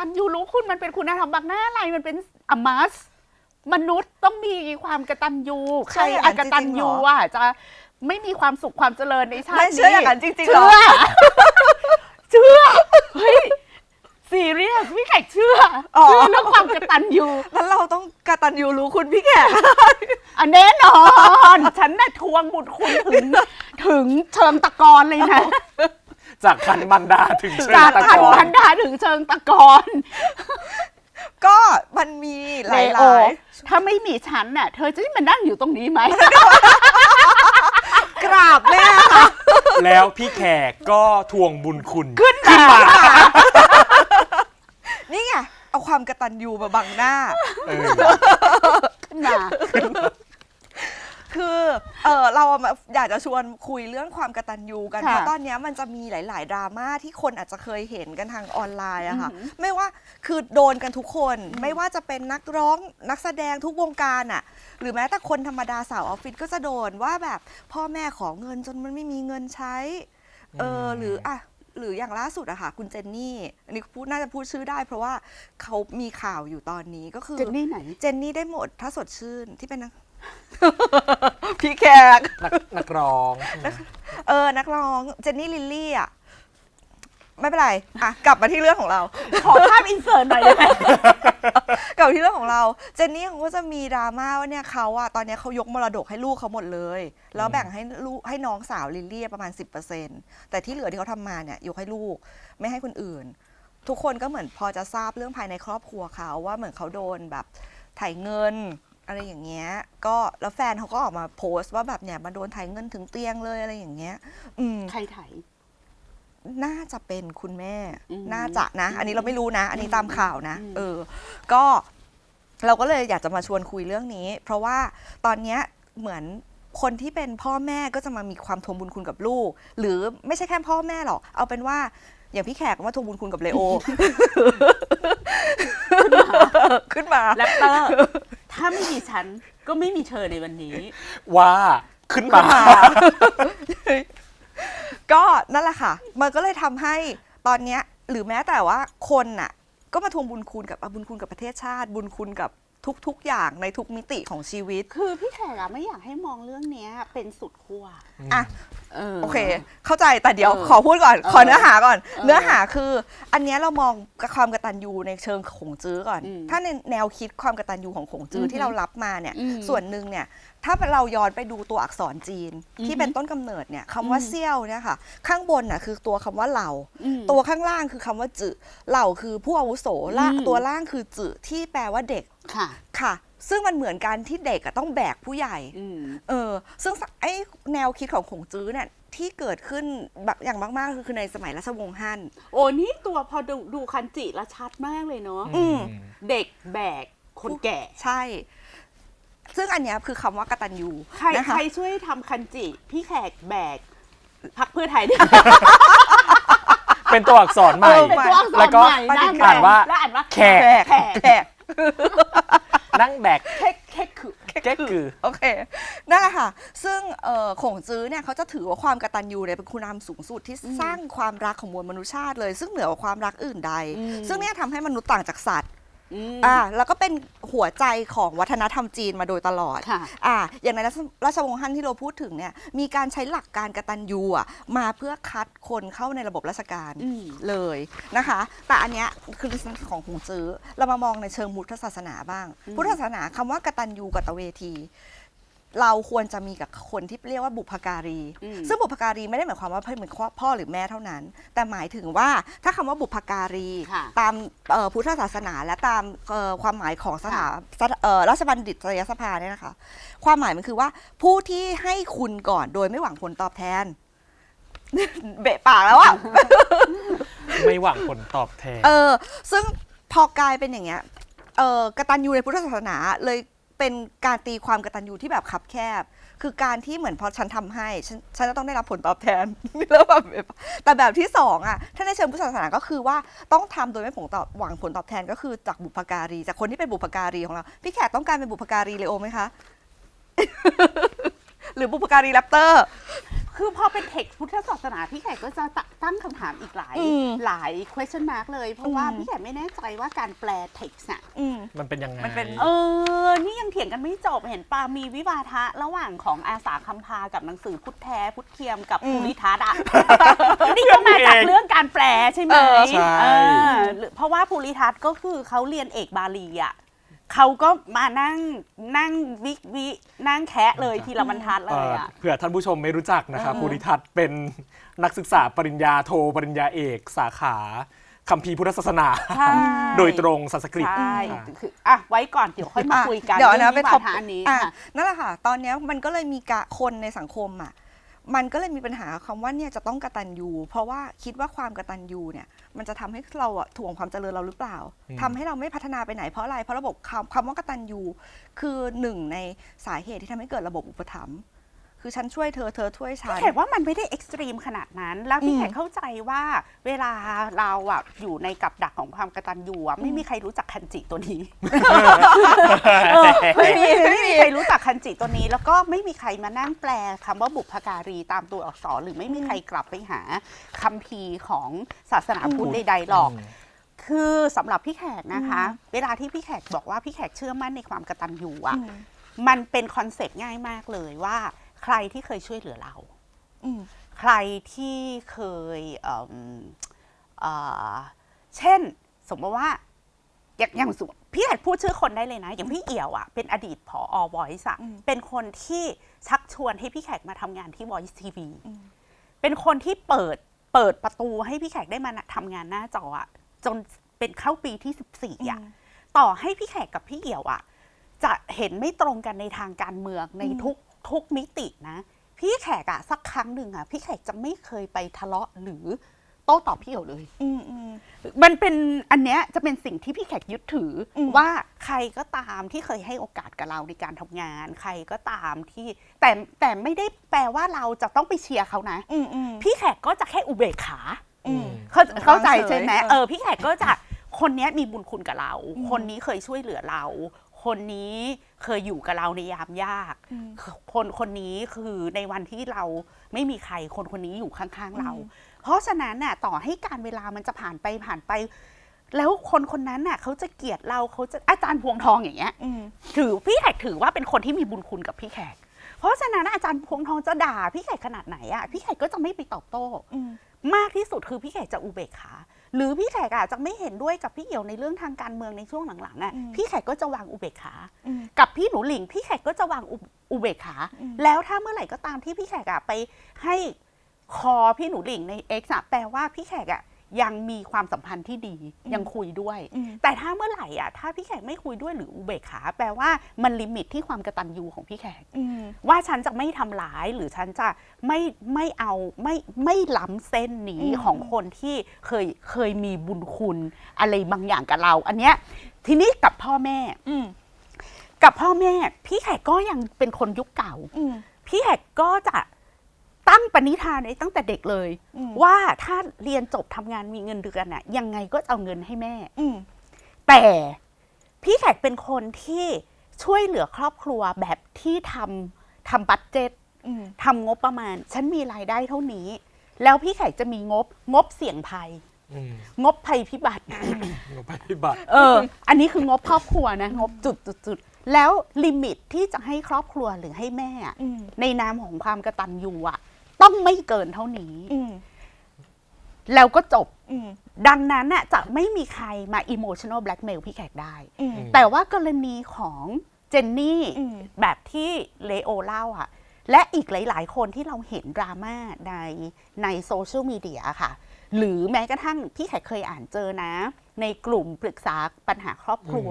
ตัญญูรู้คุณมันเป็นคุณธรรมบางหน้าอะไรมันเป็นอมัสมนุษย์ต้องมีความกตัญญูใครใช่อย่างนั้อนกตัญญูจริงๆเหรออะจะไม่มีความสุขความเจริญในชาติไม่นี้เชื่ออย่างนั้นจริงๆเหรเชื่ออเชื่อเฮ้ยซีเรียสพี่แขกเชื่อออเชื่อเรื่องความกตัญญูงั้นเราต้องกตัญญูรู้คุณพี่แขกอันแน่นอน ฉันน่ะทวงบุญคุณถึงถึงเชิงตะกอนเลยนะ จากคันมันดาถึงเชิงจากตะคันกอพันนดาถึงเชิงตะกอนก็มันมีหลายเลหโอลายถ้าไม่มีฉันน่ะ เธอจะมานั่งอยู่ตรงนี้ไหมกราบแม่ค่ะ แล้วพี่แขกก็ทวงบุญคุณ ขึ้นมา นี่ไงเอาความกตัญญูมาบังหน้า เออ ขึ้นมาคื อเออเราอะมาอยากจะชวนคุยเรื่องความกตัญญูกันค่ะเพราะตอนเนี้ยมันจะมีหลาย ๆ ดราม่าที่คนอาจจะเคยเห็นกันทางออนไลน์อะค่ะ อือหือ ไม่ว่าคือโดนกันทุกคน ไม่ว่าจะเป็นนักร้องนักแสดงทุกวงการอะหรือแม้แต่คนธรรมดาสาวออฟฟิศก็จะโดนว่าแบบพ่อแม่ขอเงินจนมันไม่มีเงินใช้ เอออืมหรืออะหรืออย่างล่าสุดอะค่ะ คุณเจนนี่ อันนี้พูดน่าจะพูดชื่อได้ เพราะว่าเขามีข่าวอยู่ตอนนี้ก็คือ เจนนี่ไหน เจนนี่ได้หมดถ้าสดชื่นที่เป็นนัก พี่แขก นักนักร้องเออ นักร้องเจนนี่ลิลลี่อะ ไม่เป็นไร อะ กลับมาที่เรื่องของเรา ขอภาพอินเสิร์ตหน่อยได้ไหมกลับมาที่เรื่องของเรา เจนนี่เขาก็จะมีดราม่าว่าเนี่ยเขาอะตอนเนี้ยเขายกมรดกให้ลูกเขาหมดเลย แล้วแบ่งให้ลูกให้น้องสาวลิลลี่ประมาณ 10%แต่ที่เหลือที่เขาทำมาเนี่ยยกให้ลูกไม่ให้คนอื่น ทุกคนก็เหมือนพอจะทราบเรื่องภายในครอบครัวเขาว่าเหมือนเขาโดนแบบถ่ายเงิน อะไรอย่างเงี้ย ก็แล้วแฟนเขาก็ออกมาโพสต์ว่าแบบเนี่ยมาโดนถ่ายเงินถึงเตียงเลยอะไรอย่างเงี้ย อืม ใครไถ น่าจะเป็นคุณแม่ อืมน่าจะนะ อันนี้เราไม่รู้นะ อันนี้ตามข่าวนะ อืม เออ ก็เราก็เลยอยากจะมาชวนคุยเรื่องนี้ เพราะว่าตอนเนี้ยเหมือนคนที่เป็นพ่อแม่ก็จะมามีความทวงบุญคุณกับลูก หรือไม่ใช่แค่พ่อแม่หรอก เอาเป็นว่าอย่างพี่แขกก็มาทวงบุญคุณกับเลโอ ขึ้นมาแรปเตอร์ ถ้าไม่มีฉันก็ไม่มีเธอในวันนี้ ว่าขึ้นมา ก็นั่นแหละค่ะ มันก็เลยทำให้ตอนเนี้ยหรือแม้แต่ว่าคนน่ะ ก็มาทวงบุญคุณกับอะบุญคุณกับประเทศชาติ บุญคุณกับ ทุกๆ อย่างในทุกมิติของชีวิต คือพี่แขกอะไม่อยากให้มองเรื่องเนี้ยเป็นสุดขั้วอะเออโอเค เข้าใจแต่เดี๋ยวเออขอพูดก่อนเออขอเนื้อหาก่อนเออเนื้อหาคือ อันเนี้ยเรามองความกตัญญูในเชิงขงจื้อก่อน อืมถ้าในแนวคิดความกตัญญูของขงจื้อออฮึที่เรารับมาเนี่ย อืมส่วนหนึ่งเนี่ย ถ้าเราย้อนไปดูตัวอักษรจีนอือฮึที่เป็นต้นกำเนิดเนี่ยคำว่าอืม เซี่ยวเนี่ยค่ะ ข้างบนน่ะคือตัวคำว่าเหล่า อืม ตัวข้างล่างคือคำว่าจื่อเหล่าคือผู้อาวุโสล่าอืม ตัวล่างคือจื่อที่แปลว่าเด็ก ค่ะ ค่ะ ซึ่งมันเหมือนกันที่เด็กอะต้องแบกผู้ใหญ่ อืม เออ ซึ่งไอ้แนวคิดของขงจื้อเนี่ยที่เกิดขึ้นแบบอย่างมากๆคือคือในสมัยรัชวงศ์ฮั่น โอ้นี่ตัวพอดูดูคันจิแล้วชัดมากเลยเนาะ อืม เด็กแบกคนแก่ ใช่ ซึ่งอันเนี้ยคือคำว่ากตัญญูใครนะคะใครช่วยทำคันจิ พี่แขกแบกพักเพื่อไทยได้เป็นตัวอักษรใหม่ เออ เป็นตัวอักษรแล้วก็ใหม่ประเด็นหอ่านว่า แล้วอ่านว่าแขก แขกแขกแขก นั่งแบกแค่แค่คือแก๊กคือโอเคนั่นแหละค่ะ ซึ่งเอ่อขงจื้อเนี่ยเขาจะถือว่าความกตัญญูเนี่ยเป็นคุณธรรมสูงสุดที่สร้างความรักของมวลมนุษยชาติเลย ซึ่งเหนือกว่าความรักอื่นใดอืมซึ่งเนี่ยทำให้มนุษย์ต่างจากสัตว์ อืม อ่าแล้วก็เป็นหัวใจของวัฒนธรรมจีนมาโดยตลอดค่ะ อ่าอย่างในราชราชวงศ์ฮั่นที่เราพูดถึงเนี่ยมีการใช้หลักการกตัญญูอะมาเพื่อคัดคนเข้าในระบบราชการอืม เลยนะคะ แต่อันเนี้ยคือของหงจื้อเรามามองในเชิงพุทธศาสนาบ้างอืมพุทธศาสนาคำว่ากตัญญูกตเวที เราควรจะมีกับคนที่เรียกว่าบุพการี อืม ซึ่งบุพการีไม่ได้หมายความว่าเหมือนพ่อหรือแม่เท่านั้น แต่หมายถึงว่าถ้าคำว่าบุพการี ค่ะตามเอ่อพุทธศาสนาและตามเอ่อความหมายของสถาสถเอ่อราชบัณฑิตยสภาเนี่ยนะคะ ความหมายมันคือว่าผู้ที่ให้คุณก่อนโดยไม่หวังผลตอบแทน เบะปากแล้วอะ ไม่หวังผลตอบแทน เออ ซึ่งพอกลายเป็นอย่างเงี้ย เออกตัญญูในพุทธศาสนาเลย เป็นการตีความกตัญญูที่แบบคับแคบ คือการที่เหมือนพอฉันทำให้ฉันฉันจะต้องได้รับผลตอบแทน แล้วแบบแต่แบบที่สองอะถ้าในเชิงพุทธศาสนาก็คือว่าต้องทำโดยไม่ผงตอบหวังผลตอบแทนก็คือจากบุพการี จากคนที่เป็นบุพการีของเรา พี่แขกต้องการเป็นบุพการีเลยโอไหมคะ หรือบุพการีแรปเตอร์ คือพอเป็นเท็กซ์พุทธศาสนาพี่แขกก็จะตั้งคำถามอีกหลายอืมหลาย question mark เลย เพราะว่าอืม พี่แขกไม่แน่ใจว่าการแปลเท็กซ์อะอืม มันเป็นยังไง มันเป็น เออ นี่ยังเถียงกันไม่จบ เห็นปามีวิวาทะ ระหว่างของอาสาคำพากับหนังสือพุทธแท้ พุทธเทียมกับอืมภูริทัศน์อะนี่ก็มาจากเรื่องการแปลใช่ไหมเออใช่ เออหรือเพราะว่าภูริทัศน์ก็คือเขาเรียนเอกบาลีอะ เขาก็มานั่งนั่งวิวินั่งแคะเลยทีละบรรทัดเลเอ่ยออะเผื่อท่านผู้ชมไม่รู้จักนะครับเออภูริทัศน์เป็นนักศึกษาปริญญาโท ปริญญาเอก สาขาคัมภีร์พุทธศาสนา ใช่ โดยตรงสันสกฤต ใช่อ่าคืออะไว้ก่อนเดี๋ยวค่อยมาคุยกันเดี๋ยวนะรื่องเป็นวิท็อปวาทะอันนี้อะค่ะ นั่นแหละค่ะ ตอนเนี้ยมันก็เลยมีกะคนในสังคมอะ มันก็เลยมีปัญหาคำว่าเนี่ยจะต้องกระตันยูเพราะว่าคิดว่าความกระตันยูเนี่ย มันจะทำให้เราอะถ่วงความเจริญเราหรือเปล่าอืมทำให้เราไม่พัฒนาไปไหนเพราะอะไรเพราะระบบคำคำว่ากระตันยูคือหนึ่งในสาเหตุที่ทำให้เกิดระบบอุปถัมภ์ คือฉันช่วยเธอเธอช่วยฉัพี่นแขกว่ามันไม่ได้เอ็กซ์ตรีมขนาดนั้น แล้วพี่อืมแขกเข้าใจว่าเวลาเราอะอยู่ในกับดักของความกระตันยูอะไม่มีใครรู้จักคันจิตัวนี้เออไม่มีไม่มีใครรู้จักคันจิตัวนี้ แล้วก็ไม่มีใครมานั่งแปลคำว่าบุพการีตามตัวอักษร หรือไม่มีใครกลับไปหาคัมภีร์ของศาสนาพุทธใดๆหรอก คือสำหรับพี่แขกนะคะ เวลาที่พี่แขกบอกว่าพี่แขกเชื่อมั่นในความกระตันยูอะอืมมันเป็นคอนเซปต์ง่ายมากเลยว่าใค รที่เคยช่วยเหลือเราอืมใครที่เคยเอิ่มเอ่อเช่น สมมติว่า อย่างอย่างสมมุติพี่แขกพูดชื่อคนได้เลยนะ อย่างพี่เอี่ยวอะเป็นอดีตผอ Voice อะอืมเป็นคนที่ชักชวนให้พี่แขกมาทำงานที่ Voice TV อืมเป็นคนที่เปิดเปิดประตูให้พี่แขกได้มาทำงานหน้าจออะจนเป็นเข้าปีที่ 14อะต่อให้พี่แขกกับพี่เอี่ยวอะจะเห็นไม่ตรงกันในทางการเมืองในอืมทุก ทุกมิตินะ พี่แขกอะสักครั้งหนึ่งอะพี่แขกจะไม่เคยไปทะเลาะหรือโต้ตอบพี่เอี่ยวเลย อืมอืม มันเป็นอันเนี้ยจะเป็นสิ่งที่พี่แขกยึดถืออม ว่าใครก็ตามที่เคยให้โอกาสกับเราในการทำงาน ใครก็ตามที่ แต่แต่ไม่ได้แปลว่าเราจะต้องไปเชียร์เขานะ อืมอืมพี่แขกก็จะแค่อุเบกขา อืม เข้าเออเข้าใจวางเฉยใช่ไหมเออเออ พี่แขกก็จะคนเนี้ยมีบุญคุณกับเราอืมคนนี้เคยช่วยเหลือเรา คนนี้เคยอยู่กับเราในยามยากอืมคนคนนี้คือในวันที่เราไม่มีใครคนคนนี้อยู่ข้างๆเราอืมเพราะฉะนั้นน่ะต่อให้การเวลามันจะผ่านไปผ่านไป แล้วคนคนนั้นน่ะเขาจะเกลียดเราเขาจะอาจารย์พวงทองอย่างเงี้ยอืมถือพี่แขกถือว่าเป็นคนที่มีบุญคุณกับพี่แขก เพราะฉะนั้นอาจารย์พวงทองจะด่าพี่แขกขนาดไหนอะพี่แขกก็จะไม่ไปตอบโต้อืมมากที่สุดคือพี่แขกจะอุเบกขา หรือพี่แขกอาจจะไม่เห็นด้วยกับพี่เอี่ยวในเรื่องทางการเมืองในช่วงหลังๆอะอืมพี่แขกก็จะวางอุเบกขาอืมกับพี่หนูหลิง พี่แขกก็จะวางอุอุเบกขาอืมแล้วถ้าเมื่อไหร่ก็ตามที่พี่แขกอะไปให้คอพี่หนูหลิงใน X อะแปลว่าพี่แขกอะ ยังมีความสัมพันธ์ที่ดียังคุยด้วยอืมแต่ถ้าเมื่อไหร่อะถ้าพี่แขกไม่คุยด้วยหรืออุเบกขาแปลว่ามันลิมิตที่ความกระตันยูของพี่แขกอืมว่าฉันจะไม่ทำร้ายหรือฉันจะไม่ไม่เอาไม่ไม่ล้ำเส้นนี้อืมของคนที่เคยเคยมีบุญคุณอะไรบางอย่างกับเรา อันเนี้ยทีนี้กับพ่อแม่อืมกับพ่อแม่ พี่แขกก็ยังเป็นคนยุคเก่าอืมพี่แขกก็จะ ตั้งปณิธานไว้ตั้งแต่เด็กเลยอืมว่าถ้าเรียนจบทำงานมีเงินเดือนน่ะยังไงก็จะเอาเงินให้แม่ อืม แต่พี่แขกเป็นคนที่ช่วยเหลือครอบครัวแบบที่ทำทำบัตเจ็ตอืม ทำงบประมาณ ฉันมีรายได้เท่านี้ แล้วพี่แขกจะมีงบงบเสี่ยงภัย อืมงบภัยพิบัติงบปฏิบัติ เออ อันนี้คืองบครอบครัวนะ งบจุดจุดจุดแล้วลิมิตที่จะให้ครอบครัวหรือให้แม่อะอืม ในนามของความกระตันยูอะ ต้องไม่เกินเท่านี้ อืมแล้วก็จบ อืมดังนั้นน่ะจะไม่มีใครมา emotional blackmail พี่แขกได้ อืม แต่ว่ากรณีของเจนนี่อืม แบบที่เลโอเล่าอะและอีกหลาย ๆ คนที่เราเห็นดราม่าในในโซเชียลมีเดียค่ะ หรือแม้กระทั่งพี่แขกเคยอ่านเจอนะ ในกลุ่มปรึกษาปัญหาครอบครัว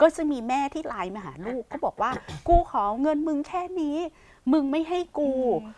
ก็จะมีแม่ที่ไลน์มาหาลูกก็บอกว่า กูขอเงินมึงแค่นี้ มึงไม่ให้กูมึ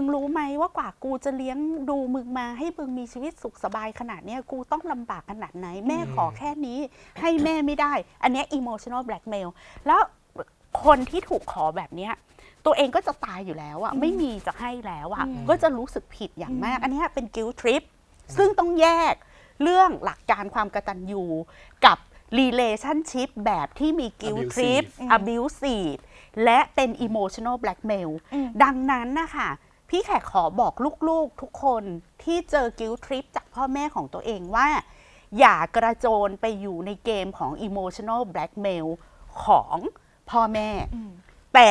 งรู้ไหมว่ากว่ากูจะเลี้ยงดูมึงมาให้มึงมีชีวิตสุขสบายขนาดเนี้ยกูต้องลำบากขนาดไหน แม่ขอแค่นี้ให้แม่ไม่ได้ อันเนี้ย emotional blackmail แล้วคนที่ถูกขอแบบเนี้ยตัวเองก็จะตายอยู่แล้วอะไม่มีจะให้แล้วอะอืมก็จะรู้สึกผิดอย่างมากอืมอันเนี้ยเป็น guilt trip ซึ่งต้องแยกเรื่องหลักการความกตัญญูกับ relationship แบบที่มี guilt trip Abusive abusive และเป็น emotional blackmail อืมดังนั้นนะคะพี่แขกขอบอกลูกๆทุกคนที่เจอกิลทริปจากพ่อแม่ของตัวเองว่า อย่ากระโจนไปอยู่ในเกมของ emotional blackmail ของพ่อแม่ แต่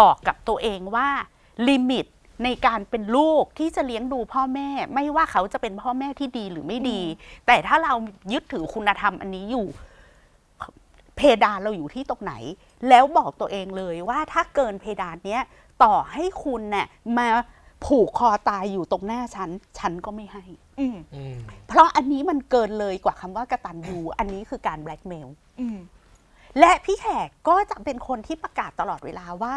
บอกกับตัวเองว่าลิมิตในการเป็นลูกที่จะเลี้ยงดูพ่อแม่ ไม่ว่าเขาจะเป็นพ่อแม่ที่ดีหรือไม่ดี แต่ถ้าเรายึดถือคุณธรรมอันนี้อยู่ เพดานเราอยู่ที่ตรงไหน แล้วบอกตัวเองเลยว่าถ้าเกินเพดานเนี้ยต่อให้คุณเนี่ยมาผูกคอตายอยู่ตรงหน้าฉัน ฉันก็ไม่ให้ อืมอืมเพราะอันนี้มันเกินเลยกว่าคำว่ากตัญญูอันนี้คือการแบล็กเมล อืม และพี่แขกก็จะเป็นคนที่ประกาศตลอดเวลาว่า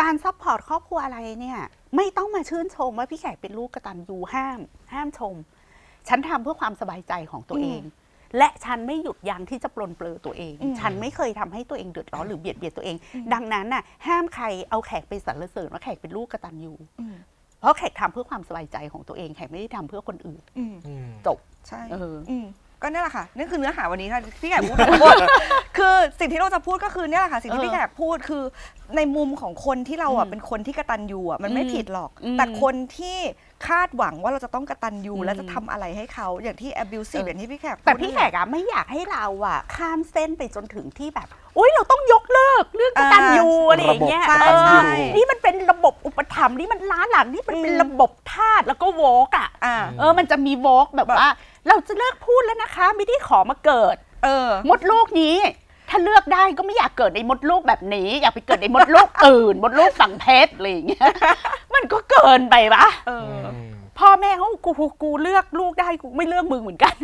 การซัพพอร์ตครอบครัวอะไรเนี่ย ไม่ต้องมาชื่นชมว่าพี่แขกเป็นลูกกตัญญูห้าม ห้ามชม ฉันทำเพื่อความสบายใจของตัวเอง และฉันไม่หยุดยั้งที่จะปลนเปลือตัวเองอืมฉันไม่เคยทำให้ตัวเองเดือดร้อนหรือเบียดเบียนตัวเอง ดังนั้นน่ะห้ามใครเอาแขกไปสรรเสริญว่าแขกเป็นลูกกตัญญูอืมเพราะแขกทำเพื่อความสบายใจของตัวเองแขกไม่ได้ทำเพื่อคนอื่นอืมอืมจบใช่เอออืม ก็นี่แหละค่ะนี่คือเนื้อหาวันนี้ค่ะที่แขกพูดทั้งหมดคือสิ่งที่เราจะพูดก็คือเนี่ยแหละค่ะ สิ่งที่เออพี่แขกพูดคือ ในมุมของคนที่เราอะอืมเป็นคนที่กระตันยูอะมันไม่อืมผิดหรอกอืมแต่คนที่คาดหวังว่าเราจะต้องกระตันยูอืมและจะทำอะไรให้เขาอย่างที่ abusive เอออย่างที่พี่แขกพูดแต่พี่แขกอะไม่อยากให้เราอะข้ามเส้นไปจนถึงที่แบบอุ้ยเราต้องยกเลิกเรื่องกตัญญูอะไรอย่างเงี้ยระบบเอกตัญญูอนี่มันเป็นระบบอุปถัมภ์นี่มันล้าหลังนี่มันเป็นอืมระบบทาสแล้วก็โวกอะอ่าเออมันจะมีโวกแบบแบบว่า เราจะเลิกพูดแล้วนะคะ ไม่ได้ขอมาเกิด เออ มดลูกนี้ ถ้าเลือกได้ก็ไม่อยากเกิดในมดลูกแบบนี้ อยากไปเกิดในมดลูกอื่น มดลูกฝังเพชรอะไรอย่างเงี้ยมันก็เกินไปปะเอออืมพ่อแม่เขากูกูเลือกลูกได้กูไม่เลือกมึงเหมือนกัน